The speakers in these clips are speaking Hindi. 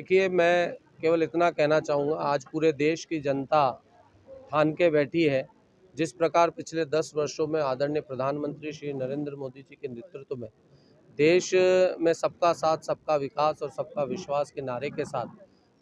देखिए, मैं केवल इतना कहना चाहूँगा, आज पूरे देश की जनता ठान के बैठी है। जिस प्रकार पिछले दस वर्षों में आदरणीय प्रधानमंत्री श्री नरेंद्र मोदी जी के नेतृत्व में देश में सबका साथ, सबका विकास और सबका विश्वास के नारे के साथ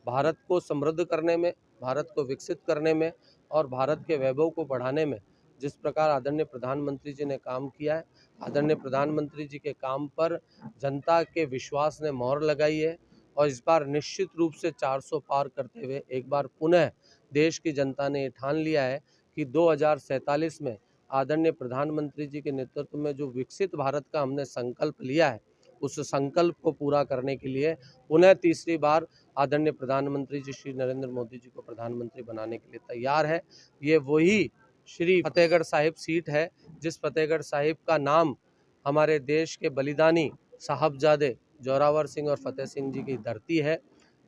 भारत को समृद्ध करने में, भारत को विकसित करने में और भारत के वैभव को बढ़ाने में जिस प्रकार आदरणीय प्रधानमंत्री जी ने काम किया है, आदरणीय प्रधानमंत्री जी के काम पर जनता के विश्वास ने मोहर लगाई है। और इस बार निश्चित रूप से 400 पार करते हुए एक बार पुनः देश की जनता ने ठान लिया है कि दो हज़ार सैंतालीस में आदरणीय प्रधानमंत्री जी के नेतृत्व में जो विकसित भारत का हमने संकल्प लिया है, उस संकल्प को पूरा करने के लिए पुनः तीसरी बार आदरणीय प्रधानमंत्री जी, श्री नरेंद्र मोदी जी को प्रधानमंत्री बनाने के लिए तैयार है। ये वही श्री फतेहगढ़ साहिब सीट है, जिस फतेहगढ़ साहिब का नाम हमारे देश के बलिदानी साहबजादे जोरावर सिंह और फतेह सिंह जी की धरती है।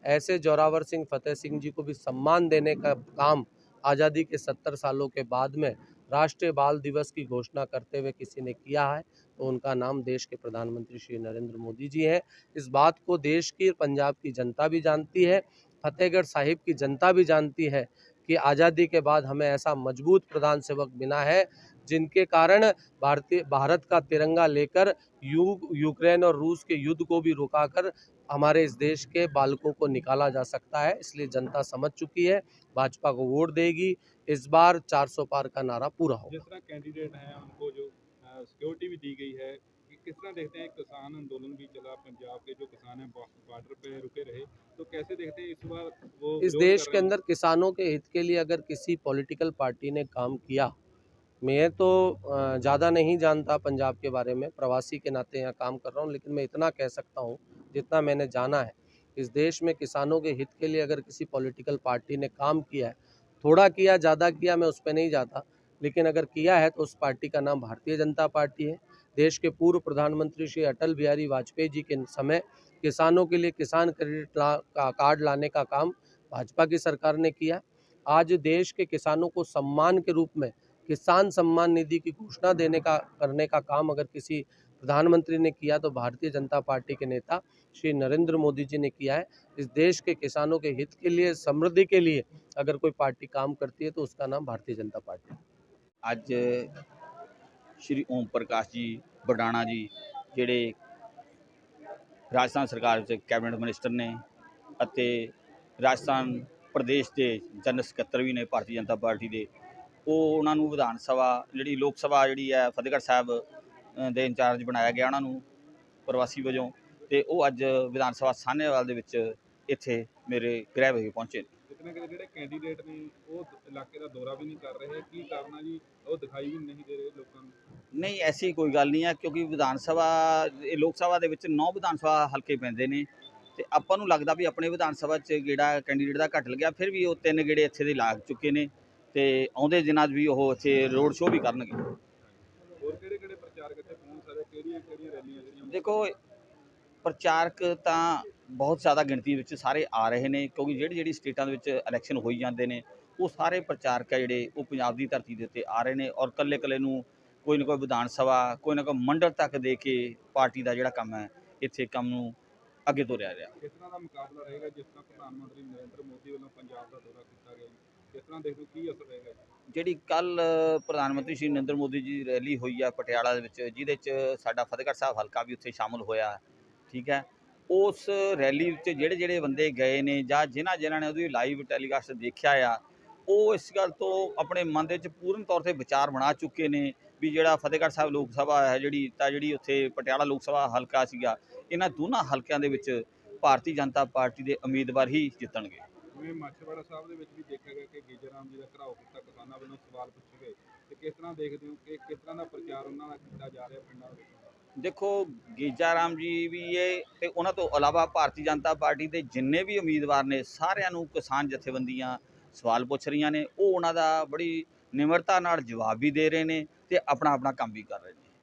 ऐसे जोरावर सिंह, फतेह सिंह जी को भी सम्मान देने का काम आज़ादी के सत्तर सालों के बाद में राष्ट्रीय बाल दिवस की घोषणा करते हुए किसी ने किया है तो उनका नाम देश के प्रधानमंत्री श्री नरेंद्र मोदी जी हैं। इस बात को देश की पंजाब की जनता भी जानती है, फतेहगढ़ साहिब की जनता भी जानती है कि आज़ादी के बाद हमें ऐसा मज़बूत प्रधान सेवक मिला है जिनके कारण भारतीय भारत का तिरंगा लेकर यू यूक्रेन और रूस के युद्ध को भी रुकाकर हमारे इस देश के बालकों को निकाला जा सकता है। इसलिए जनता समझ चुकी है भाजपा को वोट देगी। इस बार 400 पार का नारा पूरा होगा। जिस तरह कैंडिडेट हैं उनको जो सिक्योरिटी भी दी गई है कि किस तरह देखते हैं किसान आंदोलन भी चला पंजाब के जो किसान हैं बॉर्डर पे रुके रहे। तो कैसे देखते हैं इस बार वो इस देश के अंदर किसानों के हित के लिए अगर किसी पॉलिटिकल पार्टी ने काम किया मैं तो ज़्यादा नहीं जानता पंजाब के बारे में, प्रवासी के नाते यहाँ काम कर रहा हूँ, लेकिन मैं इतना कह सकता हूँ जितना मैंने जाना है। इस देश में किसानों के हित के लिए अगर किसी पॉलिटिकल पार्टी ने काम किया है, थोड़ा किया, ज़्यादा किया, मैं उस पर नहीं जाता। लेकिन अगर किया है तो उस पार्टी का नाम भारतीय जनता पार्टी है। देश के पूर्व प्रधानमंत्री श्री अटल बिहारी वाजपेयी जी के समय किसानों के लिए किसान क्रेडिट ला, का कार्ड लाने का काम भाजपा की सरकार ने किया। आज देश के किसानों को सम्मान के रूप में किसान सम्मान निधि की घोषणा देने का करने का काम अगर किसी प्रधानमंत्री ने किया तो भारतीय जनता पार्टी के नेता श्री नरेंद्र मोदी जी ने किया है इस देश के किसानों के हित के लिए समृद्धि के लिए अगर कोई पार्टी काम करती है तो उसका नाम भारतीय जनता पार्टी है ਅੱਜ ਸ਼੍ਰੀ ਓਮ ਪ੍ਰਕਾਸ਼ ਜੀ ਬਡਾਣਾ ਜੀ ਜਿਹੜੇ ਰਾਜਸਥਾਨ ਸਰਕਾਰ ਵਿੱਚ ਕੈਬਨਿਟ ਮਿਨਿਸਟਰ ਨੇ ਅਤੇ ਰਾਜਸਥਾਨ ਪ੍ਰਦੇਸ਼ ਦੇ ਜਨਰਲ ਸਕੱਤਰ ਵੀ ਨੇ ਭਾਰਤੀ ਜਨਤਾ ਪਾਰਟੀ ਦੇ ਉਹ ਉਹਨਾਂ ਨੂੰ ਵਿਧਾਨ ਸਭਾ ਜਿਹੜੀ ਲੋਕ ਸਭਾ ਜਿਹੜੀ ਹੈ ਫਤਿਹਗੜ੍ਹ ਸਾਹਿਬ ਦੇ ਇੰਚਾਰਜ ਬਣਾਇਆ ਗਿਆ ਉਹਨਾਂ ਨੂੰ ਪ੍ਰਵਾਸੀ ਵਜੋਂ ਤੇ ਉਹ ਅੱਜ ਵਿਧਾਨ ਸਭਾ ਸਾਹਨੇਵਾਲ ਦੇ ਵਿੱਚ ਇੱਥੇ ਮੇਰੇ ਗ੍ਰਹਿ ਵਿਖੇ ਪਹੁੰਚੇ ਨੇ। ਕਿਤੇ ਨਾ ਕਿਤੇ ਜਿਹੜੇ ਕੈਂਡੀਡੇਟ ਨੇ ਉਹ ਇਲਾਕੇ ਦਾ ਦੌਰਾ ਵੀ ਨਹੀਂ ਕਰ ਰਹੇ ਕੀ ਕਾਰਨ ਆ ਜੀ? ਉਹ ਦਿਖਾਈ ਵੀ ਨਹੀਂ ਦੇ ਰਹੇ ਲੋਕਾਂ ਨੂੰ। ਨਹੀਂ ਐਸੀ ਕੋਈ ਗੱਲ ਨਹੀਂ ਹੈ ਕਿਉਂਕਿ ਵਿਧਾਨ ਸਭਾ ਇਹ ਲੋਕ ਸਭਾ ਦੇ ਵਿੱਚ ਨੌ ਵਿਧਾਨ ਸਭਾ ਹਲਕੇ ਪੈਂਦੇ ਨੇ ਤੇ ਆਪਾਂ ਨੂੰ ਲੱਗਦਾ ਵੀ ਆਪਣੇ ਵਿਧਾਨ ਸਭਾ 'ਚ ਗੇੜਾ ਕੈਂਡੀਡੇਟ ਦਾ ਘੱਟ ਲੱਗਿਆ ਫਿਰ ਵੀ ਉਹ ਤਿੰਨ ਗੇੜੇ ਇੱਥੇ ਦੇ ਲੱਗ ਚੁੱਕੇ ਨੇ। ਤੇ ਆਉਂਦੇ ਦਿਨਾਂ 'ਚ ਵੀ ਉਹ ਇੱਥੇ ਰੋਡ ਸ਼ੋਅ ਵੀ ਕਰਨਗੇ। ਹੋਰ ਕਿਹੜੇ ਕਿਹੜੇ ਪ੍ਰਚਾਰਕ ਇੱਥੇ ਪਹੁੰਚ ਸਕਦੇ? ਕਿਹੜੀਆਂ ਕਿਹੜੀਆਂ ਰੈਲੀਆਂ ਜਿਹੜੀਆਂ ਦੇਖੋ ਪ੍ਰਚਾਰਕ ਤਾਂ ਬਹੁਤ ਜ਼ਿਆਦਾ ਗਿਣਤੀ ਵਿੱਚ ਸਾਰੇ ਆ ਰਹੇ ਨੇ ਕਿਉਂਕਿ ਜਿਹੜੀ ਜਿਹੜੀ ਸਟੇਟਾਂ ਦੇ ਵਿੱਚ ਇਲੈਕਸ਼ਨ ਹੋਈ ਜਾਂਦੇ ਨੇ ਉਹ ਸਾਰੇ ਪ੍ਰਚਾਰਕ ਆ ਜਿਹੜੇ ਉਹ ਪੰਜਾਬ ਦੀ ਧਰਤੀ ਦੇ ਉੱਤੇ ਆ ਰਹੇ ਨੇ ਔਰ ਕੱਲੇ ਕੱਲੇ ਨੂੰ ਕੋਈ ਨਾ ਕੋਈ ਵਿਧਾਨ ਸਭਾ ਕੋਈ ਨਾ ਕੋਈ ਮੰਡਲ ਤੱਕ ਦੇ ਕੇ ਪਾਰਟੀ ਦਾ ਜਿਹੜਾ ਕੰਮ ਹੈ ਇੱਥੇ ਕੰਮ ਨੂੰ ਅੱਗੇ ਤੋਰਿਆ ਰਿਹਾ। ਕਿਸ ਤਰ੍ਹਾਂ ਦਾ ਮੁਕਾਬਲਾ ਰਹੇਗਾ ਜਿਸ ਤਰ੍ਹਾਂ ਪ੍ਰਧਾਨ ਮੰਤਰੀ ਨਰਿੰਦਰ ਮੋਦੀ ਵੱਲੋਂ ਪੰਜਾਬ ਦਾ ਦੌਰਾ ਕੀਤਾ ਗਿਆ ਕਿਸ ਤਰ੍ਹਾਂ ਦੇਖਦੇ ਹੋ, ਕੀ ਅਸਰ ਰਹੇਗਾ ਜਿਹੜੀ ਕੱਲ ਪ੍ਰਧਾਨ ਮੰਤਰੀ ਸ਼੍ਰੀ ਨਰਿੰਦਰ ਮੋਦੀ ਜੀ ਦੀ ਰੈਲੀ ਹੋਈ ਆ ਪਟਿਆਲਾ ਦੇ ਵਿੱਚ, ਜਿਹਦੇ 'ਚ ਸਾਡਾ ਫਤਿਹਗੜ੍ਹ ਸਾਹਿਬ ਹਲਕਾ ਵੀ ਉੱਥੇ ਸ਼ਾਮਲ ਹੋਇਆ, ਠੀਕ ਹੈ? ਉਸ ਰੈਲੀ ਵਿੱਚ ਜਿਹੜੇ ਜਿਹੜੇ ਬੰਦੇ ਗਏ ਨੇ ਜਾਂ ਜਿਨ੍ਹਾਂ ਜਿਨ੍ਹਾਂ ਨੇ ਉਹਦੀ ਲਾਈਵ ਟੈਲੀਕਾਸਟ ਦੇਖਿਆ ਆ, ਉਹ ਇਸ ਗੱਲ ਤੋਂ ਆਪਣੇ ਮਨ ਦੇ ਵਿੱਚ ਪੂਰਨ ਤੌਰ ਤੇ ਵਿਚਾਰ ਬਣਾ ਚੁੱਕੇ ਨੇ ਵੀ ਜਿਹੜਾ ਫਤਿਹਗੜ੍ਹ ਸਾਹਿਬ ਲੋਕ ਸਭਾ ਹੈ ਜਿਹੜੀ, ਤਾਂ ਜਿਹੜੀ ਉੱਥੇ ਪਟਿਆਲਾ ਲੋਕ ਸਭਾ ਹਲਕਾ ਸੀਗਾ, ਇਹਨਾਂ ਦੋਨਾਂ ਹਲਕਿਆਂ ਦੇ ਵਿੱਚ ਭਾਰਤੀ ਜਨਤਾ ਪਾਰਟੀ ਦੇ ਉਮੀਦਵਾਰ ਹੀ ਜਿੱਤਣਗੇ। ਜਿਵੇਂ ਮਾਛੀਵਾੜਾ ਸਾਹਿਬ ਦੇ ਵਿੱਚ ਵੀ ਦੇਖਿਆ ਗਿਆ ਕਿ ਗੇਜਰ ਰਾਮ ਜੀ ਦਾ ਘਰਾਓ ਕੀਤਾ, ਕਿਸਾਨਾਂ ਵੱਲੋਂ ਸਵਾਲ ਪੁੱਛੇ ਗਏ। ਤੇ ਕਿਸ ਤਰ੍ਹਾਂ ਦੇਖਦੇ ਹੋ ਕਿ ਕਿਸ ਤਰ੍ਹਾਂ ਦਾ ਪ੍ਰਚਾਰ ਉਹਨਾਂ ਦਾ ਕੀਤਾ ਜਾ ਰਿਹਾ ਪਿੰਡਾਂ ਵਿੱਚ? ਦੇਖੋ, ਗੀਜਾ ਰਾਮ ਜੀ ਵੀ ਇਹ ਤੇ ਉਹਨਾਂ ਤੋਂ ਇਲਾਵਾ ਭਾਰਤੀ ਜਨਤਾ ਪਾਰਟੀ ਦੇ ਜਿੰਨੇ ਵੀ ਉਮੀਦਵਾਰ ਨੇ, ਸਾਰਿਆਂ ਨੂੰ ਕਿਸਾਨ ਜਥੇਬੰਦੀਆਂ ਸਵਾਲ ਪੁੱਛ ਰਹੀਆਂ ਨੇ। ਉਹ ਉਹਨਾਂ ਦਾ ਬੜੀ ਨਿਮਰਤਾ ਨਾਲ ਜਵਾਬ ਵੀ ਦੇ ਰਹੇ ਨੇ ਤੇ ਆਪਣਾ ਆਪਣਾ ਕੰਮ ਵੀ ਕਰ ਰਹੇ ਨੇ।